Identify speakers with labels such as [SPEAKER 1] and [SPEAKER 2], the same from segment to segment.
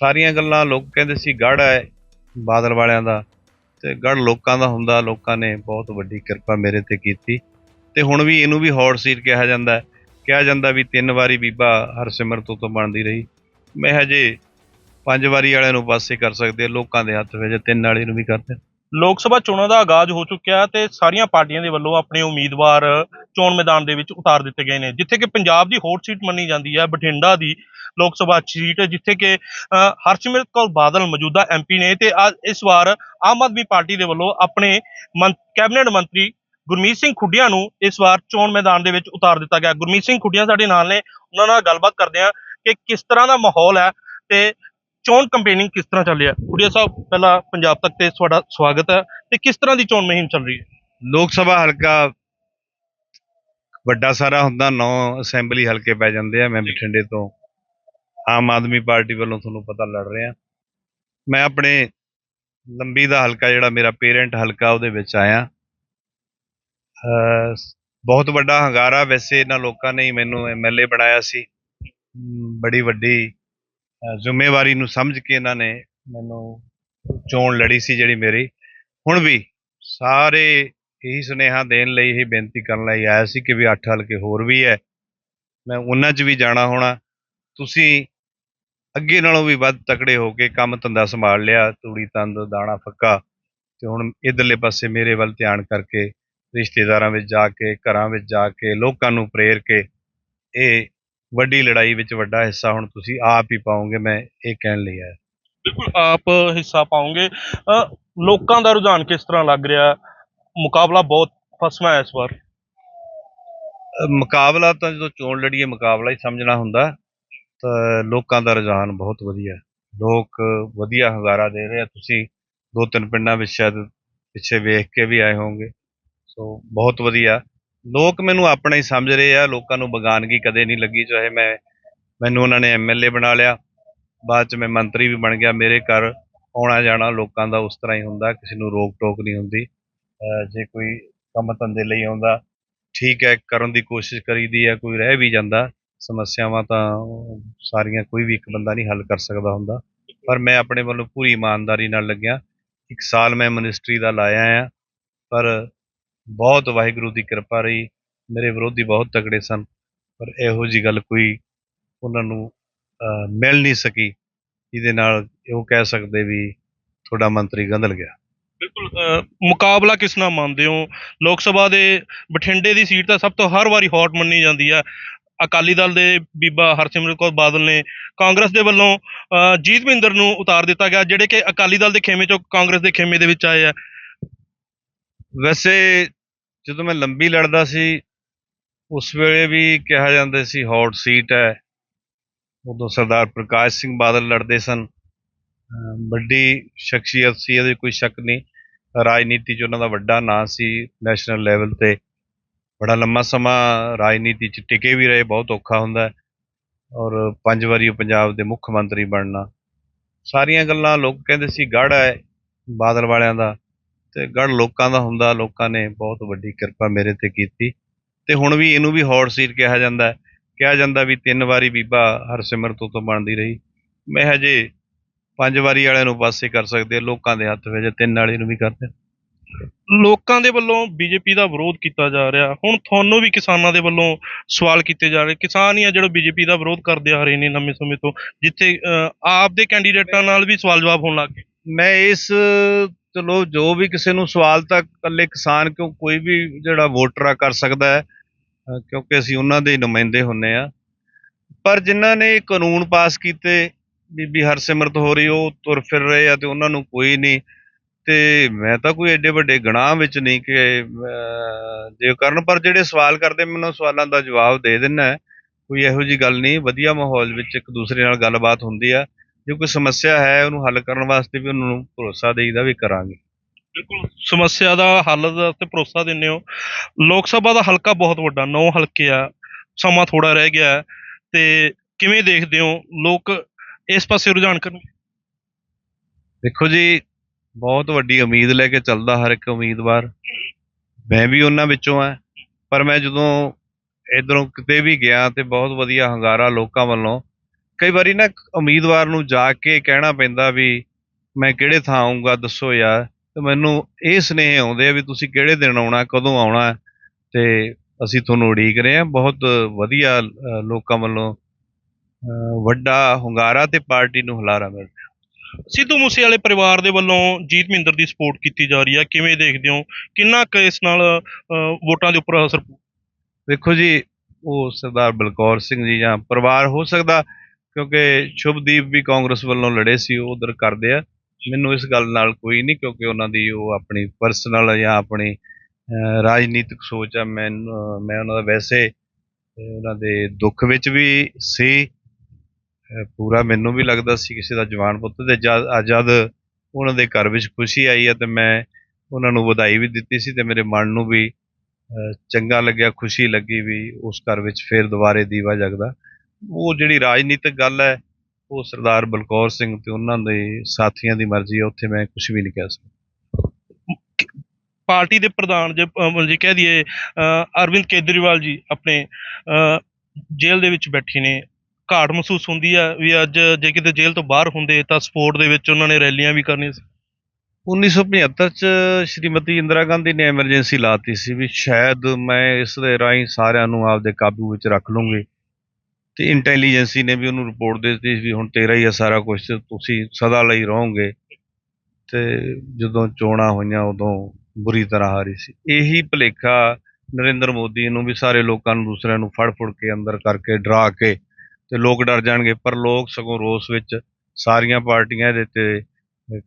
[SPEAKER 1] ਸਾਰੀਆਂ ਗੱਲਾਂ ਲੋਕ ਕਹਿੰਦੇ ਸੀ ਗੜ ਹੈ ਬਾਦਲ ਵਾਲਿਆਂ ਦਾ। ਤੇ ਗੜ ਲੋਕਾਂ ਦਾ ਹੁੰਦਾ, ਲੋਕਾਂ ਨੇ ਬਹੁਤ ਵੱਡੀ ਕਿਰਪਾ ਮੇਰੇ ਤੇ ਕੀਤੀ। ਤੇ ਹੁਣ ਵੀ ਇਹਨੂੰ ਵੀ ਹੌਟ ਸੀਟ ਕਿਹਾ ਜਾਂਦਾ ਹੈ। ਕਿਹਾ ਜਾਂਦਾ ਵੀ ਤਿੰਨ ਵਾਰੀ ਬੀਬਾ ਹਰਸਿਮਰਤ ਤੋਂ ਬਣਦੀ ਰਹੀ। ਮੈਂ ਹਜੇ ਪੰਜ ਵਾਰੀ ਵਾਲਿਆਂ ਨੂੰ ਪਾਸੇ ਕਰ ਸਕਦੇ ਲੋਕਾਂ ਦੇ ਹੱਥ ਵਿੱਚ ਤਿੰਨ ਵਾਲੀ ਨੂੰ ਵੀ ਕਰਦੇ।
[SPEAKER 2] ਲੋਕ ਸਭਾ ਚੋਣਾਂ ਦਾ ਆਗਾਜ਼ ਹੋ ਚੁੱਕਿਆ ਤੇ ਸਾਰੀਆਂ ਪਾਰਟੀਆਂ ਦੇ ਵੱਲੋਂ ਆਪਣੇ ਉਮੀਦਵਾਰ ਚੋਣ ਮੈਦਾਨ ਦੇ ਵਿੱਚ ਉਤਾਰ ਦਿੱਤੇ ਗਏ ਨੇ ਜਿੱਥੇ ਕਿ ਪੰਜਾਬ ਦੀ ਹੌਟ ਸੀਟ ਮੰਨੀ ਜਾਂਦੀ ਹੈ ਬਠਿੰਡਾ ਦੀ ਲੋਕ ਸਭਾ ਸੀਟ ਜਿੱਥੇ ਕਿ ਅ, ਹਰਸਿਮਰਤ ਕੌਰ ਬਾਦਲ ਮੌਜੂਦਾ ਐਮਪੀ ਨੇ ਤੇ ਅੱਜ ਇਸ ਵਾਰ ਆਮ ਆਦਮੀ ਪਾਰਟੀ ਦੇ ਵੱਲੋਂ ਆਪਣੇ ਮੰ- ਕੈਬਨਿਟ ਮੰਤਰੀ ਗੁਰਮੀਤ ਸਿੰਘ ਖੁੱਡੀਆਂ ਨੂੰ ਇਸ ਵਾਰ ਚੋਣ ਮੈਦਾਨ ਦੇ ਵਿੱਚ ਉਤਾਰ ਦਿੱਤਾ ਗਿਆ। ਗੁਰਮੀਤ ਸਿੰਘ ਖੁੱਡੀਆਂ ਸਾਡੇ ਨਾਲ ਨੇ ਉਹਨਾਂ ਨਾਲ ਗੱਲਬਾਤ ਕਰਦੇ ਹਾਂ ਕਿ ਕਿਸ ਤਰ੍ਹਾਂ ਦਾ ਮਾਹੌਲ ਹੈ ਤੇ ਚੋਣ ਕੰਪੇਨਿੰਗ ਕਿਸ ਤਰ੍ਹਾਂ ਚੱਲ ਰਹੀ ਹੈ? ਖੁੱਡੀਆਂ ਸਾਹਿਬ ਪਹਿਲਾਂ ਪੰਜਾਬ ਤੱਕ ਤੇ ਤੁਹਾਡਾ ਸਵਾਗਤ ਹੈ। ਤੇ ਕਿਸ ਤਰ੍ਹਾਂ ਦੀ ਚੋਣ ਮੁਹਿੰਮ ਚੱਲ ਰਹੀ ਹੈ?
[SPEAKER 1] ਲੋਕ ਸਭਾ ਹਲਕਾ ਵੱਡਾ ਸਾਰਾ ਹੁੰਦਾ ਨੌ ਅਸੈਂਬਲੀ ਹਲਕੇ ਪੈ ਜਾਂਦੇ ਆ ਮੈਂ ਬਠਿੰਡੇ ਤੋਂ। ਆਮ ਆਦਮੀ ਪਾਰਟੀ ਵੱਲੋਂ ਤੁਹਾਨੂੰ ਪਤਾ ਲੜ ਰਿਹਾ ਮੈਂ ਆਪਣੇ ਲੰਬੀ ਦਾ ਹਲਕਾ ਜਿਹੜਾ ਮੇਰਾ ਪੇਰੈਂਟ ਹਲਕਾ ਉਹਦੇ ਵਿੱਚ ਆਇਆ। ਬਹੁਤ ਵੱਡਾ ਹੰਗਾਰਾ ਵੈਸੇ ਇਹਨਾਂ ਲੋਕਾਂ ਨੇ ਹੀ ਮੈਨੂੰ ਐਮਐਲਏ ਬਣਾਇਆ ਸੀ। ਬੜੀ ਵੱਡੀ ਜ਼ਿੰਮੇਵਾਰੀ ਨੂੰ ਸਮਝ ਕੇ ਇਹਨਾਂ ਨੇ ਮੈਨੂੰ ਚੋਣ ਲੜੀ ਸੀ ਜਿਹੜੀ ਮੇਰੀ। ਹੁਣ ਵੀ ਸਾਰੇ ਇਹੀ ਸੁਨੇਹਾ ਦੇਣ ਲਈ ਹੀ ਬੇਨਤੀ ਕਰਨ ਲਈ ਆਇਆ ਸੀ ਕਿ ਵੀ ਅੱਠ ਹਲਕੇ ਹੋਰ ਵੀ ਹੈ। ਮੈਂ ਉਹਨਾਂ 'ਚ ਵੀ ਜਾਣਾ ਹੋਣਾ। ਤੁਸੀਂ ਅੱਗੇ ਨਾਲੋਂ ਵੀ ਵੱਧ ਤਕੜੇ ਹੋ ਕੇ ਕੰਮ ਧੰਦਾ ਸੰਭਾਲ ਲਿਆ, ਤੂੜੀ, ਤੰਦ, ਦਾਣਾ, ਫੱਕਾ ਤੇ ਹੁਣ ਇਧਰਲੇ ਪਾਸੇ ਮੇਰੇ ਵੱਲ ਧਿਆਨ ਕਰਕੇ, ਰਿਸ਼ਤੇਦਾਰਾਂ ਵਿੱਚ ਜਾ ਕੇ, ਘਰਾਂ ਵਿੱਚ ਜਾ ਕੇ, ਲੋਕਾਂ ਨੂੰ ਪ੍ਰੇਰ ਕੇ, ਇਹ ਵੱਡੀ ਲੜਾਈ ਵਿੱਚ ਵੱਡਾ ਹਿੱਸਾ ਹੁਣ ਤੁਸੀਂ ਆਪ ਹੀ ਪਾਓਗੇ ਮੈਂ ਇਹ ਕਹਿਣ ਲਈ ਆਇਆ।
[SPEAKER 2] ਬਿਲਕੁਲ ਆਪ ਹਿੱਸਾ ਪਾਉਂਗੇ ਲੋਕਾਂ ਦਾ ਰੁਝਾਨ ਕਿਸ ਤਰ੍ਹਾਂ ਲੱਗ ਰਿਹਾ? ਮੁਕਾਬਲਾ ਬਹੁਤ ਫਸਵਾ ਹੈ ਇਸ ਵਾਰ।
[SPEAKER 1] ਮੁਕਾਬਲਾ ਤਾਂ ਜਦੋਂ ਚੋਣ ਲੜੀਏ ਮੁਕਾਬਲਾ ਹੀ ਸਮਝਣਾ ਹੁੰਦਾ। ਤਾਂ ਲੋਕਾਂ ਦਾ ਰੁਝਾਨ ਬਹੁਤ ਵਧੀਆ। ਲੋਕ ਵਧੀਆ ਹੰਗਾਰਾ ਦੇ ਰਹੇ ਆ। ਤੁਸੀਂ ਦੋ ਤਿੰਨ ਪਿੰਡਾਂ ਵਿੱਚ ਸ਼ਾਇਦ ਪਿੱਛੇ ਵੇਖ ਕੇ ਵੀ ਆਏ ਹੋਵੋਗੇ। ਸੋ ਬਹੁਤ ਵਧੀਆ। ਲੋਕ ਮੈਨੂੰ ਆਪਣਾ ਹੀ ਸਮਝ ਰਹੇ ਆ, ਲੋਕਾਂ ਨੂੰ ਬਗਾਨਗੀ ਕਦੇ ਨਹੀਂ ਲੱਗੀ, ਚਾਹੇ ਮੈਂ, ਮੈਨੂੰ ਉਹਨਾਂ ਨੇ ਐਮਐਲਏ ਬਣਾ ਲਿਆ, ਬਾਅਦ ਚ ਮੈਂ ਮੰਤਰੀ ਵੀ ਬਣ ਗਿਆ, ਮੇਰੇ ਘਰ ਆਉਣਾ ਜਾਣਾ ਲੋਕਾਂ ਦਾ ਉਸ ਤਰ੍ਹਾਂ ਹੀ ਹੁੰਦਾ, ਕਿਸੇ ਨੂੰ ਰੋਕ ਟੋਕ ਨਹੀਂ ਹੁੰਦੀ ਜੇ ਕੋਈ ਕੰਮ ਧੰਦੇ ਲਈ ਆਉਂਦਾ, ਠੀਕ ਹੈ, ਕਰਨ ਦੀ ਕੋਸ਼ਿਸ਼ ਕਰੀਦੀ ਹੈ, ਕੋਈ ਰਹਿ ਵੀ ਜਾਂਦਾ, ਸਮੱਸਿਆਵਾਂ ਤਾਂ ਸਾਰੀਆਂ ਕੋਈ ਵੀ ਇੱਕ ਬੰਦਾ ਨਹੀਂ ਹੱਲ ਕਰ ਸਕਦਾ ਹੁੰਦਾ, ਪਰ ਮੈਂ ਆਪਣੇ ਵੱਲੋਂ ਪੂਰੀ ਇਮਾਨਦਾਰੀ ਨਾਲ ਲੱਗਿਆ, ਇੱਕ ਸਾਲ ਮੈਂ ਮਿਨਿਸਟਰੀ ਦਾ ਲਾਇਆ ਆ, ਪਰ ਬਹੁਤ ਵਾਹਿਗੁਰੂ ਦੀ ਕਿਰਪਾ ਰਹੀ ਮੇਰੇ ਵਿਰੋਧੀ ਬਹੁਤ ਤਕੜੇ ਸਨ ਪਰ ਇਹੋ ਜੀ ਗੱਲ ਕੋਈ ਉਹਨਾਂ ਨੂੰ ਮਿਲ ਨਹੀਂ ਸਕੀ ਜਿਹਦੇ ਨਾਲ ਉਹ ਕਹਿ ਸਕਦੇ ਵੀ ਤੁਹਾਡਾ ਮੰਤਰੀ ਗੰਦਲ ਗਿਆ।
[SPEAKER 2] ਬਿਲਕੁਲ ਮੁਕਾਬਲਾ ਕਿਸ ਨਾਲ ਮੰਨਦੇ ਹੋ? ਲੋਕ ਸਭਾ ਦੇ ਬਠਿੰਡੇ ਦੀ ਸੀਟ ਤਾਂ ਸਭ ਤੋਂ ਹਰ ਵਾਰੀ ਹੌਟ ਮੰਨੀ ਜਾਂਦੀ ਹੈ ਅਕਾਲੀ ਦਲ ਦੇ ਬੀਬਾ ਹਰਸਿਮਰਤ ਕੌਰ ਬਾਦਲ ਨੇ ਕਾਂਗਰਸ ਦੇ ਵੱਲੋਂ ਅਹ, ਜੀਤਵਿੰਦਰ ਨੂੰ ਉਤਾਰ ਦਿੱਤਾ ਗਿਆ ਜਿਹੜੇ ਕਿ ਅਕਾਲੀ ਦਲ ਦੇ ਖੇਮੇ ਚੋਂ ਕਾਂਗਰਸ ਦੇ ਖੇਮੇ ਦੇ ਵਿੱਚ ਆਏ ਆ।
[SPEAKER 1] ਵੈਸੇ ਜਦੋਂ ਮੈਂ ਲੰਬੀ ਲੜਦਾ ਸੀ, ਉਸ ਵੇਲੇ ਵੀ ਕਿਹਾ ਜਾਂਦਾ ਸੀ, ਹੌਟ ਸੀਟ ਹੈ। ਉਦੋਂ ਸਰਦਾਰ ਪ੍ਰਕਾਸ਼ ਸਿੰਘ ਬਾਦਲ ਲੜਦੇ ਸਨ। ਵੱਡੀ ਸ਼ਖਸੀਅਤ ਸੀ, ਇਹਦੇ ਕੋਈ ਸ਼ੱਕ ਨਹੀਂ। ਰਾਜਨੀਤੀ 'ਚ ਉਹਨਾਂ ਦਾ ਵੱਡਾ ਨਾਂ ਸੀ ਨੈਸ਼ਨਲ ਲੈਵਲ ਤੇ। ਬੜਾ ਲੰਮਾ ਸਮਾਂ ਰਾਜਨੀਤੀ 'ਚ ਟਿਕੇ ਵੀ ਰਹੇ, ਬਹੁਤ ਔਖਾ ਹੁੰਦਾ ਔਰ ਪੰਜ ਵਾਰੀ ਉਹ ਪੰਜਾਬ ਦੇ ਮੁੱਖ ਮੰਤਰੀ ਬਣਨਾ। ਸਾਰੀਆਂ ਗੱਲਾਂ ਲੋਕ ਕਹਿੰਦੇ ਸੀ ਗੜ ਹੈ ਬਾਦਲ ਵਾਲਿਆਂ ਦਾ। ਤੇ ਗੜ ਲੋਕਾਂ ਦਾ ਹੁੰਦਾ ਲੋਕਾਂ ਨੇ ਬਹੁਤ ਵੱਡੀ ਕਿਰਪਾ ਮੇਰੇ ਤੇ ਕੀਤੀ। ਤੇ ਹੁਣ ਵੀ ਇਹਨੂੰ ਵੀ ਹੌਟ ਸੀਟ ਕਿਹਾ ਜਾਂਦਾ ਕਿਹਾ ਜਾਂਦਾ ਵੀ ਤਿੰਨ ਵਾਰੀ ਬੀਬਾ ਹਰਸਿਮਰਤ ਤੋਂ ਬਣਦੀ ਰਹੀ। ਮੈਂ ਹਜੇ ਪੰਜ ਵਾਰੀ ਵਾਲਿਆਂ ਨੂੰ ਪਾਸੇ ਕਰ ਸਕਦੇ ਲੋਕਾਂ ਦੇ ਹੱਥ ਵਿੱਚ ਤਿੰਨ ਵਾਲੀ ਨੂੰ ਵੀ ਕਰਦੇ
[SPEAKER 2] ਲੋਕਾਂ ਦੇ ਵੱਲੋਂ ਬੀਜੇਪੀ ਦਾ ਵਿਰੋਧ ਕੀਤਾ ਜਾ ਰਿਹਾ। ਹੁਣ ਤੁਹਾਨੂੰ ਵੀ ਕਿਸਾਨਾਂ ਦੇ ਵੱਲੋਂ ਸਵਾਲ ਕੀਤੇ ਜਾ ਰਹੇ। ਕਿਸਾਨ ਹੀ ਆ ਜਿਹੜੇ ਬੀਜੇਪੀ ਦਾ ਵਿਰੋਧ ਕਰਦੇ ਆ ਰਹੇ ਨੇ ਲੰਮੇ ਸਮੇਂ ਤੋਂ ਜਿੱਥੇ ਅਹ, ਆਪ ਦੇ ਕੈਂਡੀਡੇਟਾਂ ਨਾਲ ਵੀ ਸਵਾਲ ਜਵਾਬ ਹੋਣ ਲੱਗ ਗਏ।
[SPEAKER 1] ਮੈਂ ਇਸ ਚਲੋ, ਜੋ ਵੀ ਕਿਸੇ ਨੂੰ ਸਵਾਲ ਤਾਂ ਇਕੱਲੇ ਕਿਸਾਨ ਕਿਉਂ, ਕੋਈ ਵੀ ਜਿਹੜਾ ਵੋਟਰ ਆ ਕਰ ਸਕਦਾ ਹੈ ਕਿਉਂਕਿ ਅਸੀਂ ਉਹਨਾਂ ਦੇ ਨੁਮਾਇੰਦੇ ਹੁੰਨੇ ਆ। ਪਰ ਜਿਨ੍ਹਾਂ ਨੇ ਕਾਨੂੰਨ ਪਾਸ ਕੀਤੇ, ਬੀਬੀ ਹਰਸਿਮਰਤ ਹੋ ਰਹੀ ਉਹ ਤੁਰ ਫਿਰ ਰਹੇ ਆ ਤੇ ਉਹਨਾਂ ਨੂੰ ਕੋਈ ਨਹੀਂ। ਤੇ ਮੈਂ ਤਾਂ ਕੋਈ ਐਡੇ ਵੱਡੇ ਗੁਨਾਹ ਵਿੱਚ ਨਹੀਂ ਕਿ ਜੇ ਕਰਨ, ਪਰ ਜਿਹੜੇ ਸਵਾਲ ਕਰਦੇ ਮੈਨੂੰ ਸਵਾਲਾਂ ਦਾ ਜਵਾਬ ਦੇ ਦਿੰਨਾ। ਕੋਈ ਇਹੋ ਜੀ ਗੱਲ ਨਹੀਂ, ਵਧੀਆ ਮਾਹੌਲ ਵਿੱਚ ਇੱਕ ਦੂਸਰੇ ਨਾਲ ਗੱਲਬਾਤ ਹੁੰਦੀ ਆ। ਜੇ ਕੋਈ ਸਮੱਸਿਆ ਹੈ ਉਹਨੂੰ ਹੱਲ ਕਰਨ ਵਾਸਤੇ ਵੀ ਉਹਨਾਂ ਨੂੰ ਭਰੋਸਾ ਦੇਈਦਾ ਵੀ ਕਰਾਂਗੇ।
[SPEAKER 2] ਬਿਲਕੁਲ ਸਮੱਸਿਆ ਦਾ ਹੱਲ ਦਾ ਤੇ ਭਰੋਸਾ ਦਿੰਦੇ ਹੋ। ਲੋਕ ਸਭਾ ਦਾ ਹਲਕਾ ਬਹੁਤ ਵੱਡਾ ਨੌ ਹਲਕੇ ਆ ਸਮਾਂ ਥੋੜਾ ਰਹਿ ਗਿਆ ਤੇ ਕਿਵੇਂ ਦੇਖਦੇ ਹੋ ਲੋਕ ਇਸ ਪਾਸੇ ਰੁਝਾਨ ਕਰਨ?
[SPEAKER 1] ਦੇਖੋ ਜੀ ਬਹੁਤ ਵੱਡੀ ਉਮੀਦ ਲੈ ਕੇ ਚੱਲਦਾ ਹਰ ਇੱਕ ਉਮੀਦਵਾਰ। ਮੈਂ ਵੀ ਉਹਨਾਂ ਵਿੱਚੋਂ ਆ ਪਰ ਮੈਂ ਜਦੋਂ ਇਧਰੋਂ ਕਿਤੇ ਵੀ ਗਿਆ ਤੇ ਬਹੁਤ ਵਧੀਆ ਹੰਗਾਰਾ ਲੋਕਾਂ ਵੱਲੋਂ ਕਈ ਵਾਰੀ ਨਾ ਉਮੀਦਵਾਰ ਨੂੰ ਜਾ ਕੇ ਕਹਿਣਾ ਪੈਂਦਾ ਵੀ ਮੈਂ ਕਿਹੜੇ ਥਾਂ ਆਉਂਗਾ ਦੱਸੋ ਯਾਰ। ਤੇ ਮੈਨੂੰ ਇਹ ਸੁਨੇਹੇ ਆਉਂਦੇ ਆ ਵੀ ਤੁਸੀਂ ਕਿਹੜੇ ਦਿਨ ਆਉਣਾ ਕਦੋਂ ਆਉਣਾ। ਤੇ ਅਸੀਂ ਤੁਹਾਨੂੰ ਉਡੀਕ ਰਹੇ ਹਾਂ। ਬਹੁਤ ਵਧੀਆ ਲੋਕਾਂ ਵੱਲੋਂ ਵੱਡਾ ਹੁੰਗਾਰਾ ਤੇ ਪਾਰਟੀ ਨੂੰ ਹੁਲਾਰਾ ਮਿਲ ਰਿਹਾ।
[SPEAKER 2] ਸਿੱਧੂ ਮੂਸੇ ਵਾਲੇ ਪਰਿਵਾਰ ਦੇ ਵੱਲੋਂ ਜੀਤ ਮਹਿੰਦਰ ਦੀ ਸਪੋਰਟ ਕੀਤੀ ਜਾ ਰਹੀ ਹੈ। ਕਿਵੇਂ ਦੇਖਦੇ ਹੋ? ਕਿੰਨਾ ਕੁ ਇਸ ਨਾਲ ਵੋਟਾਂ ਦੇ ਉੱਪਰ ਅਸਰ?
[SPEAKER 1] ਵੇਖੋ ਜੀ ਉਹ ਸਰਦਾਰ ਬਲਕੌਰ ਸਿੰਘ ਜੀ ਜਾਂ ਪਰਿਵਾਰ ਹੋ ਸਕਦਾ। ਕਿਉਂਕਿ ਸ਼ੁਭਦੀਪ ਵੀ ਕਾਂਗਰਸ ਵੱਲੋਂ ਲੜੇ ਸੀ, ਉਹ ਉਧਰ ਕਰਦੇ ਆ। ਮੈਨੂੰ ਇਸ ਗੱਲ ਨਾਲ ਕੋਈ ਨਹੀਂ, ਕਿਉਂਕਿ ਉਹਨਾਂ ਦੀ ਉਹ ਆਪਣੀ ਪਰਸਨਲ ਜਾਂ ਆਪਣੀ ਰਾਜਨੀਤਿਕ ਸੋਚ ਆ, ਮੈਂ ਮੈਂ ਉਹਨਾਂ ਦਾ ਵੈਸੇ ਉਹਨਾਂ ਦੇ ਦੁੱਖ ਵਿੱਚ ਵੀ ਸੀ। ਪੂਰਾ ਮੈਨੂੰ ਵੀ ਲੱਗਦਾ ਸੀ ਕਿਸੇ ਦਾ ਜਵਾਨ ਪੁੱਤ, ਤੇ ਜਦ ਅੱਜ ਜਦ ਉਹਨਾਂ ਦੇ ਘਰ ਵਿੱਚ ਖੁਸ਼ੀ ਆਈ ਹੈ ਤੇ ਮੈਂ ਉਹਨਾਂ ਨੂੰ ਵਧਾਈ ਵੀ ਦਿੱਤੀ ਸੀ, ਤੇ ਮੇਰੇ ਮਨ ਨੂੰ ਵੀ ਚੰਗਾ ਲੱਗਿਆ, ਖੁਸ਼ੀ ਲੱਗੀ ਵੀ ਉਸ ਘਰ ਵਿੱਚ ਫੇਰ ਦੁਬਾਰੇ ਦੀਵਾ ਜਗਦਾ। ਉਹ ਜਿਹੜੀ ਰਾਜਨੀਤਿਕ ਗੱਲ ਹੈ ਉਹ ਸਰਦਾਰ ਬਲਕੌਰ ਸਿੰਘ ਤੇ ਉਹਨਾਂ ਦੇ ਸਾਥੀਆਂ ਦੀ ਮਰਜ਼ੀ ਹੈ ਉੱਥੇ ਮੈਂ ਕੁਝ ਵੀ ਨਹੀਂ ਕਹਿ ਸਕਦਾ।
[SPEAKER 2] ਪਾਰਟੀ ਦੇ ਪ੍ਰਧਾਨ ਜੇ ਕਹਿ ਦਈਏ ਅਰਵਿੰਦ ਕੇਜਰੀਵਾਲ ਜੀ ਆਪਣੇ ਜੇਲ੍ਹ ਦੇ ਵਿੱਚ ਬੈਠੇ ਨੇ। ਘਾਟ ਮਹਿਸੂਸ ਹੁੰਦੀ ਹੈ ਵੀ ਅੱਜ ਜੇ ਕਿਤੇ ਜੇਲ੍ਹ ਤੋਂ ਬਾਹਰ ਹੁੰਦੇ ਤਾਂ ਸਪੋਰਟ ਦੇ ਵਿੱਚ ਉਹਨਾਂ ਨੇ ਰੈਲੀਆਂ ਵੀ ਕਰਨੀਆਂ ਸੀ।
[SPEAKER 1] 1975 ਚ ਸ਼੍ਰੀਮਤੀ ਇੰਦਰਾ ਗਾਂਧੀ ਨੇ ਐਮਰਜੈਂਸੀ ਲਾਤੀ ਸੀ ਵੀ ਸ਼ਾਇਦ ਮੈਂ ਇਸ ਦੇ ਰਾਹੀਂ ਸਾਰਿਆਂ ਨੂੰ ਆਪਦੇ ਕਾਬੂ ਵਿੱਚ ਰੱਖ ਲੂੰਗੀ। ਤੇ ਇੰਟੈਲੀਜੈਂਸੀ ਨੇ ਵੀ ਉਹਨੂੰ ਰਿਪੋਰਟ ਦੇ ਦਿੱਤੀ ਵੀ ਹੁਣ ਤੇਰਾ ਹੀ ਆ ਸਾਰਾ ਕੁਝ ਤੁਸੀਂ ਸਦਾ ਲਈ ਰਹੋਗੇ। ਤੇ ਜਦੋਂ ਚੋਣਾਂ ਹੋਈਆਂ ਉਦੋਂ ਬੁਰੀ ਤਰ੍ਹਾਂ ਹਾਰੀ ਸੀ। ਇਹੀ ਭੁਲੇਖਾ ਨਰਿੰਦਰ ਮੋਦੀ ਨੂੰ ਵੀ ਸਾਰੇ ਲੋਕਾਂ ਨੂੰ ਦੂਸਰਿਆਂ ਨੂੰ ਫੜ ਫੁੜ ਕੇ ਅੰਦਰ ਕਰਕੇ ਡਰਾ ਕੇ ਤੇ ਲੋਕ ਡਰ ਜਾਣਗੇ, ਪਰ ਲੋਕ ਸਗੋਂ ਰੋਸ ਵਿੱਚ ਸਾਰੀਆਂ ਪਾਰਟੀਆਂ ਇਹਦੇ ਤੇ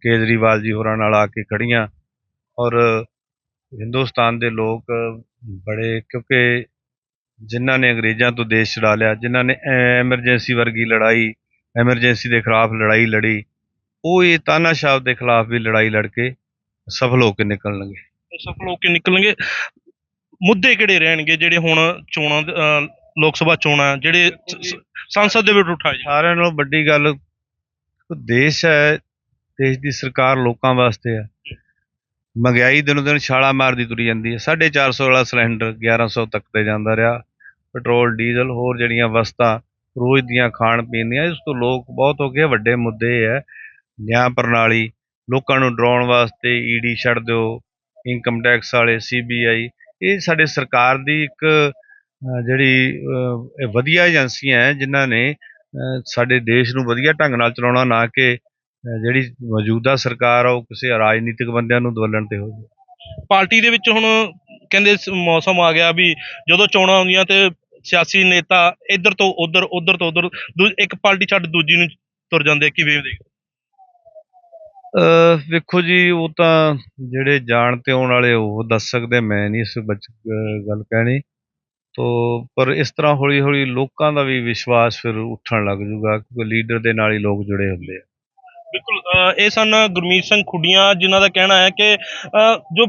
[SPEAKER 1] ਕੇਜਰੀਵਾਲ ਜੀ ਹੋਰਾਂ ਨਾਲ ਆ ਕੇ ਖੜੀਆਂ ਔਰ ਹਿੰਦੁਸਤਾਨ ਦੇ ਲੋਕ ਬੜੇ ਕਿਉਂਕਿ ਜਿਨ੍ਹਾਂ ਨੇ ਅੰਗਰੇਜ਼ਾਂ ਤੋਂ ਦੇਸ਼ ਛੁਡਾ ਲਿਆ ਜਿਨ੍ਹਾਂ ਨੇ ਐਮਰਜੈਂਸੀ ਵਰਗੀ ਲੜਾਈ ਐਮਰਜੈਂਸੀ ਦੇ ਖਿਲਾਫ ਲੜਾਈ ਲੜੀ ਉਹ ਇਹ ਤਾਨਾਸ਼ਾਹ ਦੇ ਖਿਲਾਫ ਵੀ ਲੜਾਈ ਲੜ ਕੇ ਸਫਲ ਹੋ ਕੇ ਨਿਕਲਣਗੇ।
[SPEAKER 2] ਸਫਲ ਹੋ ਕੇ ਨਿਕਲਣਗੇ। ਮੁੱਦੇ ਕਿਹੜੇ ਰਹਿਣਗੇ ਜਿਹੜੇ ਹੁਣ ਚੋਣਾਂ ਲੋਕ ਸਭਾ ਚੋਣਾਂ ਜਿਹੜੇ ਸੰਸਦ ਦੇ ਵਿੱਚ ਉਠਾਏ
[SPEAKER 1] ਸਾਰਿਆਂ ਨਾਲੋਂ ਵੱਡੀ ਗੱਲ ਦੇਸ਼ ਹੈ ਦੇਸ਼ ਦੀ ਸਰਕਾਰ ਲੋਕਾਂ ਵਾਸਤੇ ਹੈ। ਮਹਿੰਗਾਈ ਦਿਨੋਂ ਦਿਨ ਛਾਲਾ ਮਾਰਦੀ ਤੁਰੀ ਜਾਂਦੀ ਹੈ। 450 ਵਾਲਾ ਸਿਲੰਡਰ 1100 ਤੱਕ ਤੇ ਜਾਂਦਾ ਰਿਹਾ। ਪੈਟਰੋਲ, ਡੀਜ਼ਲ, ਹੋਰ ਜਿਹੜੀਆਂ ਵਸਤਾਂ ਰੋਜ਼ ਦੀਆਂ ਖਾਣ ਪੀਣ ਦੀਆਂ, ਇਸ ਤੋਂ ਲੋਕ ਬਹੁਤ ਹੋ ਗਏ ਵੱਡੇ ਮੁੱਦੇ ਹੈ। ਨਿਆਂ ਪ੍ਰਣਾਲੀ, ਲੋਕਾਂ ਨੂੰ ਡਰਾਉਣ ਵਾਸਤੇ ਈਡੀ ਛੱਡ ਦਿਓ ਇਨਕਮ ਟੈਕਸ ਵਾਲੇ ਸੀਬੀਆਈ ਇਹ ਸਾਡੇ ਸਰਕਾਰ ਦੀ ਇੱਕ ਜਿਹੜੀ ਵਧੀਆ ਏਜੰਸੀਆਂ ਹੈ, ਜਿਨ੍ਹਾਂ ਨੇ ਸਾਡੇ ਦੇਸ਼ ਨੂੰ ਵਧੀਆ ਢੰਗ ਨਾਲ ਚਲਾਉਣਾ, ਨਾ ਕਿ ਜਿਹੜੀ ਮੌਜੂਦਾ ਸਰਕਾਰ ਆ, ਉਹ ਕਿਸੇ ਰਾਜਨੀਤਿਕ ਬੰਦਿਆਂ ਨੂੰ ਦਵਲਣ ਤੇ ਹੋ ਜਾਵੇ।
[SPEAKER 2] ਪਾਰਟੀ ਦੇ ਵਿੱਚ ਹੁਣ ਕਹਿੰਦੇ ਮੌਸਮ ਆ ਗਿਆ ਵੀ ਜਦੋਂ ਚੋਣਾਂ ਆਉਂਦੀਆਂ ਤੇ ਸਿਆਸੀ ਨੇਤਾ ਇੱਧਰ ਤੋਂ ਉੱਧਰ ਉੱਧਰ ਤੋਂ ਉੱਧਰ ਇੱਕ ਪਾਰਟੀ ਛੱਡ ਦੂਜੀ ਨੂੰ ਤੁਰ ਜਾਂਦੇ ਕਿਵੇਂ ਦੇ?
[SPEAKER 1] ਵੇਖੋ ਜੀ ਉਹ ਤਾਂ ਜਿਹੜੇ ਜਾਣ ਤੇ ਆਉਣ ਵਾਲੇ ਉਹ ਦੱਸ ਸਕਦੇ ਮੈਂ ਨਹੀਂ ਇਸ ਵਿੱਚ ਗੱਲ ਕਹਿਣੀ। ਤੋ ਪਰ ਇਸ ਤਰ੍ਹਾਂ ਹੌਲੀ ਹੌਲੀ ਲੋਕਾਂ ਦਾ ਵੀ ਵਿਸ਼ਵਾਸ ਫਿਰ ਉੱਠਣ ਲੱਗ ਜੂਗਾ ਕਿਉਂਕਿ ਲੀਡਰ ਦੇ ਨਾਲ ਹੀ ਲੋਕ ਜੁੜੇ ਹੁੰਦੇ ਆ।
[SPEAKER 2] ਬਿਲਕੁਲ ਇਹ ਸਨ ਗੁਰਮੀਤ ਸਿੰਘ ਖੁੱਡੀਆਂ ਜਿਨ੍ਹਾਂ ਦਾ ਕਹਿਣਾ ਹੈ ਕਿ ਜੋ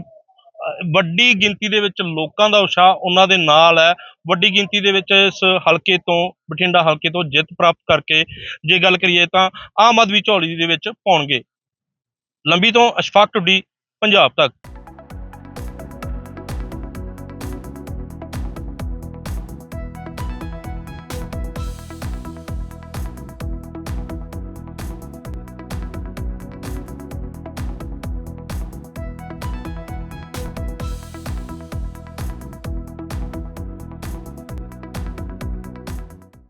[SPEAKER 2] ਵੱਡੀ ਗਿਣਤੀ ਦੇ ਵਿੱਚ ਲੋਕਾਂ ਦਾ ਉਤਸ਼ਾਹ ਉਹਨਾਂ ਦੇ ਨਾਲ ਹੈ। ਵੱਡੀ ਗਿਣਤੀ ਦੇ ਵਿੱਚ ਇਸ ਹਲਕੇ ਤੋਂ, ਬਠਿੰਡਾ ਹਲਕੇ ਤੋਂ ਜਿੱਤ ਪ੍ਰਾਪਤ ਕਰਕੇ ਜੇ ਗੱਲ ਕਰੀਏ ਤਾਂ ਆਮ ਆਦਮੀ ਝੋਲੀ ਦੇ ਵਿੱਚ ਪਾਉਣਗੇ। ਲੰਬੀ ਤੋਂ ਅਸ਼ਫਾਕ ਟੁੱਡੀ ਪੰਜਾਬ ਤੱਕ।